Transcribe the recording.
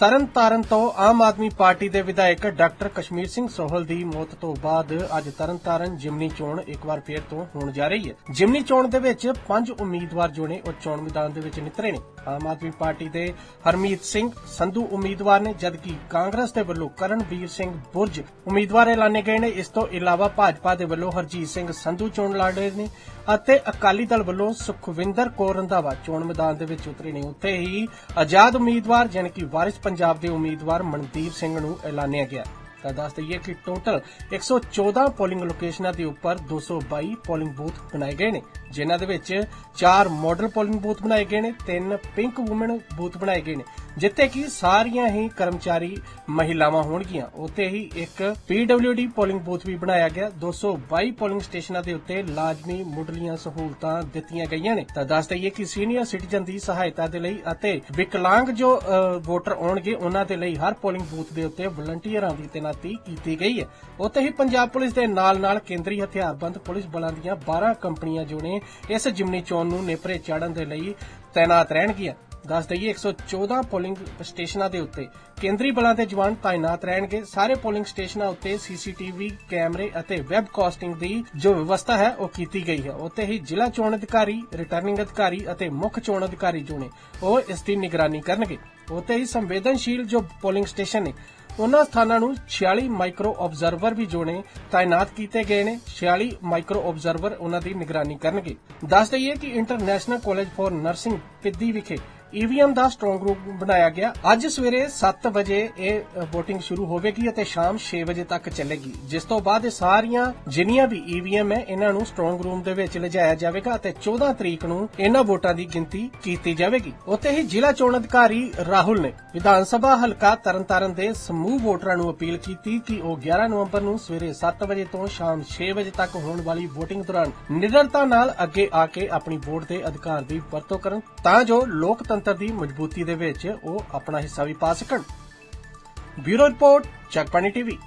ਤਰਨਤਾਰਨ ਤੋਂ ਆਮ ਆਦਮੀ ਪਾਰਟੀ ਦੇ ਵਿਧਾਇਕ ਡਾਕਟਰ ਕਸ਼ਮੀਰ ਸਿੰਘ ਸੋਹਲ ਦੀ ਮੌਤ ਤੋਂ ਬਾਅਦ ਅੱਜ ਤਰਨਤਾਰਨ ਜਿਮਨੀ ਚੋਣ ਇੱਕ ਵਾਰ ਫੇਰ ਤੋਂ ਹੋਣ ਜਾ ਰਹੀ ਹੈ। ਜਿਮਨੀ ਚੋਣ ਦੇ ਵਿੱਚ ਪੰਜ ਉਮੀਦਵਾਰ ਜੋ ਨੇ ਉਹ ਚੋਣ ਮੈਦਾਨ ਦੇ ਵਿੱਚ ਨਿਤਰੇ ਨੇ। ਆਮ ਆਦਮੀ ਪਾਰਟੀ ਦੇ ਹਰਮੀਤ ਸਿੰਘ ਸੰਧੂ ਉਮੀਦਵਾਰ ਨੇ, ਜਦਕਿ ਕਾਂਗਰਸ ਦੇ ਵੱਲੋਂ ਕਰਨਵੀਰ ਸਿੰਘ ਬੁਰਜ ਉਮੀਦਵਾਰ ਐਲਾਨੇ ਗਏ ਨੇ, ਇਸ ਤੋਂ ਇਲਾਵਾ ਭਾਜਪਾ ਦੇ ਵੱਲੋਂ ਹਰਜੀਤ ਸਿੰਘ ਸੰਧੂ ਚੋਣ ਲੜ ਰਹੇ ਨੇ ਅਤੇ ਅਕਾਲੀ ਦਲ ਵੱਲੋਂ ਸੁਖਵਿੰਦਰ ਕੌਰ ਰੰਧਾਵਾ ਚੋਣ ਮੈਦਾਨ ਦੇ ਵਿੱਚ ਉਤਰੇ ਨੇ। ਉੱਥੇ ਹੀ ਆਜ਼ਾਦ ਉਮੀਦਵਾਰ, ਜਾਣੀ ਕਿ ਵਾਰਿਸ ਪੰਜਾਬ ਦੇ ਉਮੀਦਵਾਰ ਮਨਦੀਪ ਸਿੰਘ ਨੂੰ ਐਲਾਨਿਆ ਗਿਆ। ਤਾਂ ਦੱਸ ਦਈਏ ਕਿ ਟੋਟਲ 114 ਪੋਲਿੰਗ ਲੋਕੇਸ਼ਨਾਂ ਦੇ ਉੱਪਰ 222 ਪੋਲਿੰਗ ਬੂਥ ਬਣਾਏ ਗਏ ਨੇ, ਜਿਨ੍ਹਾਂ ਦੇ ਵਿੱਚ 4 ਮਾਡਲ ਪੋਲਿੰਗ ਬੂਥ ਬਣਾਏ ਗਏ ਨੇ 3 ਪਿੰਕ ਔਮਨ ਬੂਥ ਬਣਾਏ ਗਏ ਨੇ। ਜਿੱਥੇ ਕਿ ਸਾਰੀਆਂ ਹੀ ਕਰਮਚਾਰੀ ਮਹਿਲਾਵਾਂ ਹੋਣਗੀਆਂ। ਉੱਥੇ ਹੀ ਇੱਕ PWD ਪੋਲਿੰਗ ਬੂਥ ਵੀ ਬਣਾਇਆ ਗਿਆ। 222 ਪੋਲਿੰਗ ਸਟੇਸ਼ਨਾਂ ਦੇ ਉੱਤੇ ਲਾਜ਼ਮੀ ਮੁੱਢਲੀਆਂ ਸਹੂਲਤਾਂ ਦਿੱਤੀਆਂ ਗਈਆਂ ਨੇ। ਤਾਂ ਦੱਸ ਦਈਏ ਕਿ ਸੀਨੀਅਰ ਸਿਟੀਜ਼ਨ ਦੀ ਸਹਾਇਤਾ ਦੇ ਲਈ ਅਤੇ ਵਿਕਲਾਂਗ ਜੋ ਵੋਟਰ ਆਉਣਗੇ, ਉਹਨਾਂ ਦੇ ਲਈ ਹਰ ਪੋਲਿੰਗ ਬੂਥ ਦੇ ਉੱਤੇ ਵਲੰਟੀਅਰਾਂ ਦੀ ਤੈਨਾਤੀ ਕੀਤੀ ਗਈ ਹੈ। ਉੱਥੇ ਹੀ ਪੰਜਾਬ ਪੁਲਿਸ ਦੇ ਨਾਲ-ਨਾਲ ਕੇਂਦਰੀ ਹਥਿਆਰਬੰਦ ਪੁਲਿਸ ਬਲਾਂ ਦੀਆਂ 12 ਕੰਪਨੀਆਂ ਜੋ ਨੇ ਇਸ ਜਿਮਨੀ ਚੋਣ ਨੂੰ ਨੇਪਰੇ ਚਾੜਨ ਦੇ ਲਈ ਤਾਇਨਾਤ ਰਹਿਣਗੀਆਂ। ਦੱਸ ਦਈਏ 114 ਪੋਲਿੰਗ ਸਟੇਸ਼ਨਾਂ ਦੇ ਉੱਤੇ ਕੇਂਦਰੀ ਬਲਾਂ ਦੇ ਜਵਾਨ ਤਾਇਨਾਤ ਰਹਿਣਗੇ। ਸਾਰੇ ਪੋਲਿੰਗ ਸਟੇਸ਼ਨਾਂ ਉੱਤੇ ਸੀਸੀਟੀਵੀ ਕੈਮਰੇ ਅਤੇ ਵੈਬ ਕਾਸਟਿੰਗ ਦੀ ਜੋ ਵਿਵਸਥਾ ਹੈ, ਉਹ ਕੀਤੀ ਗਈ ਹੈ। ਉੱਥੇ ਹੀ ਜ਼ਿਲ੍ਹਾ ਚੋਣ ਅਧਿਕਾਰੀ, ਰਿਟਰਨਿੰਗ ਅਧਿਕਾਰੀ ਅਤੇ ਮੁੱਖ ਚੋਣ ਅਧਿਕਾਰੀ ਜੋ ਨੇ ਉਹ ਇਸ ਦੀ ਨਿਗਰਾਨੀ ਕਰਨਗੇ। ਉੱਥੇ ਹੀ ਸੰਵੇਦਨਸ਼ੀਲ ਜੋ ਪੋਲਿੰਗ ਸਟੇਸ਼ਨ ਨੇ, ਉਹਨਾਂ ਸਥਾਨਾਂ ਨੂੰ 46 ਮਾਈਕਰੋ ਆਬਜ਼ਰਵਰ ਵੀ ਜੋ ਨੇ ਤਾਇਨਾਤ ਕੀਤੇ ਗਏ ਨੇ। 46 ਮਾਈਕਰੋ ਆਬਜ਼ਰਵਰ ਉਹਨਾਂ ਦੀ ਨਿਗਰਾਨੀ ਕਰਨਗੇ। ਦੱਸ ਦਈਏ ਕਿ international college for nursing, Piddi ਵਿਖੇ ਈਵੀਐਮ ਦਾ ਸਟਰੋਂਗ ਰੂਮ ਬਣਾਇਆ ਗਿਆ। ਅੱਜ ਸਵੇਰੇ 7 ਵਜੇ ਇਹ VOTING ਸ਼ੁਰੂ ਹੋਵੇਗੀ ਅਤੇ ਸ਼ਾਮ 6 ਵਜੇ ਤੱਕ ਚੱਲੇਗੀ। ਜਿਸ ਤੋਂ ਬਾਅਦ ਇਹ ਸਾਰੀਆਂ ਜਿੰਨੀਆਂ ਵੀ ਈਵੀਐਮ ਹੈ, ਇਹਨਾਂ ਨੂੰ ਸਟਰੋਂਗ ਰੂਮ ਦੇ ਵਿੱਚ ਲਿਜਾਇਆ ਜਾਵੇਗਾ ਅਤੇ 14 ਤਰੀਕ ਨੂੰ ਇਹਨਾਂ ਵੋਟਾਂ ਦੀ ਗਿਣਤੀ ਕੀਤੀ ਜਾਵੇਗੀ। ਉੱਥੇ ਹੀ ਜ਼ਿਲ੍ਹਾ ਚੋਣ ਅਧਿਕਾਰੀ ਰਾਹੁਲ ਨੇ ਵਿਧਾਨ ਸਭਾ ਹਲਕਾ ਤਰਨਤਾਰਨ ਦੇ ਸਮੂਹ ਵੋਟਰਾਂ ਨੂੰ ਅਪੀਲ ਕੀਤੀ ਕਿ ਉਹ 11 ਨਵੰਬਰ ਨੂੰ ਸਵੇਰੇ 7 ਵਜੇ ਤੋਂ ਸ਼ਾਮ 6 ਵਜੇ ਤੱਕ ਹੋਣ ਵਾਲੀ VOTING ਦੌਰਾਨ ਨਿਡਰਤਾ ਨਾਲ ਅੱਗੇ ਆ ਕੇ ਆਪਣੀ ਵੋਟ ਦੇ ਅਧਿਕਾਰ ਦੀ ਵਰਤੋਂ ਕਰਨ, ਤਾਂ ਜੋ ਲੋਕਤੰਤਰ ਦੀ ਮਜ਼ਬੂਤੀ ਦੇ ਵਿੱਚ ਉਹ ਆਪਣਾ ਹਿੱਸਾ ਵੀ ਪਾ ਸਕਣ। Bureau report Chakpani TV.